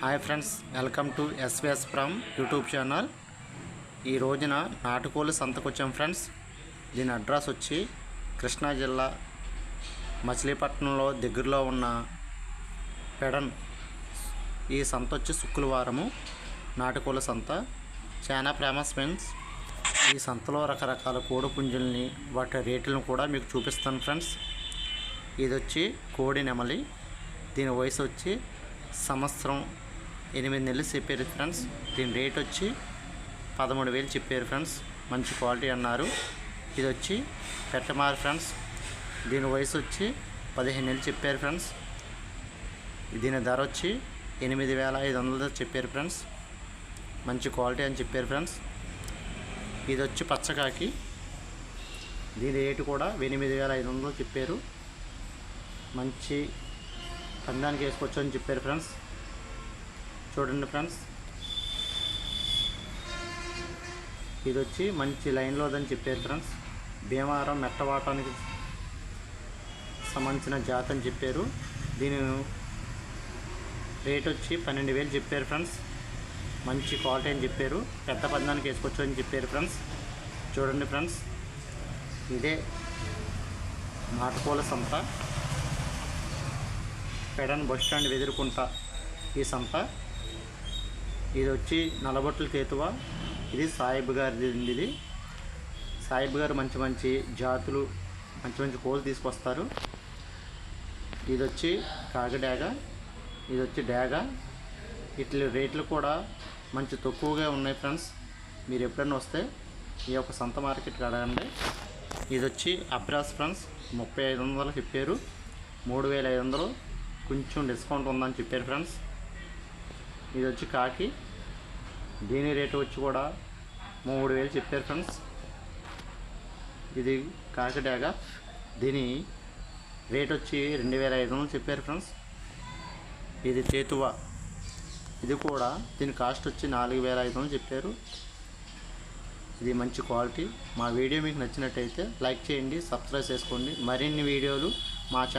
Hi friends welcome to SVS from YouTube channel. ఈ రోజున నాటుకోలు సంతకొచ్చాం ఫ్రెండ్స్. దీని అడ్రస్ వచ్చి కృష్ణా జిల్లా మచిలీపట్నంలో దగ్గరలో ఉన్న పెడన్. ఈ సంత వచ్చి శుక్రవారము నాటుకోల సంత. చాలా ఫేమస్ ఫ్రెండ్స్. ఈ సంతలో రకరకాల కోడి పుంజుల్ని వాటి రేట్లను కూడా మీకు చూపిస్తాను ఫ్రెండ్స్. ఇది వచ్చి కోడి నెమలి. దీని వయసు వచ్చి సంవత్సరం ఎనిమిది నెలలు చెప్పారు ఫ్రెండ్స్. దీని రేట్ వచ్చి పదమూడు వేలు చెప్పారు ఫ్రెండ్స్. మంచి క్వాలిటీ అన్నారు. ఇది వచ్చి పెట్టమారు ఫ్రెండ్స్. దీని వయసు వచ్చి పదిహేను నెలలు చెప్పారు ఫ్రెండ్స్. దీని ధర వచ్చి ఎనిమిది వేల ఐదు వందలు చెప్పారు ఫ్రెండ్స్. మంచి క్వాలిటీ అని చెప్పారు ఫ్రెండ్స్. ఇది వచ్చి పచ్చకాకి. దీని రేటు కూడా ఎనిమిది వేల ఐదు వందలు చెప్పారు. మంచి పందానికి వేసుకోవచ్చు అని చెప్పారు ఫ్రెండ్స్. చూడండి ఫ్రెండ్స్. ఇది వచ్చి మంచి లైన్లోదని చెప్పారు ఫ్రెండ్స్. భీమవరం మెట్టవాటానికి సంబంధించిన జాతని అని చెప్పారు. దీని రేట్ వచ్చి పన్నెండు వేలు చెప్పారు ఫ్రెండ్స్. మంచి క్వాలిటీ అని చెప్పారు. పెద్ద పందానికి వేసుకోవచ్చు అని చెప్పారు ఫ్రెండ్స్. చూడండి ఫ్రెండ్స్. ఇదే నాటుకోల సంత పెడన్ బస్ స్టాండ్ ఎదుర్కొంటా ఈ సంత ఇది వచ్చి నలబొట్ల కేతువ. ఇది సాయిబ్ గారిది ఉంది ఇది సాయిబ్ గారు మంచి మంచి జాతులు మంచి మంచి కోళ్ళు తీసుకొస్తారు. ఇది వచ్చి కాకిడాగ ఇది వచ్చి డాగ. ఇట్ల రేట్లు కూడా మంచి తక్కువగా ఉన్నాయి ఫ్రెండ్స్. మీరు ఎప్పుడైనా వస్తే ఈ యొక్క సంత మార్కెట్కి అడగండి. ఇది వచ్చి అబ్రాస్ ఫ్రెండ్స్ ముప్పై ఐదు వందలు చెప్పారు మూడు వేల ఐదు వందలు. కొంచెం డిస్కౌంట్ ఉందని చెప్పారు ఫ్రెండ్స్. ఇది వచ్చి కాకి. దీని రేటు వచ్చి కూడా మూడు వేలు చెప్పారు ఫ్రెండ్స్. ఇది కాకిడాగ దీని రేట్ వచ్చి రెండు వేల ఐదు వందలు చెప్పారు ఫ్రెండ్స్. ఇది చేతువ. ఇది కూడా దీని కాస్ట్ వచ్చి నాలుగు వేల ఐదు వందలు చెప్పారు. ఇది మంచి క్వాలిటీ. మా వీడియో మీకు నచ్చినట్టయితే లైక్ చేయండి సబ్స్క్రైబ్ చేసుకోండి. మరిన్ని వీడియోలు మా ఛానల్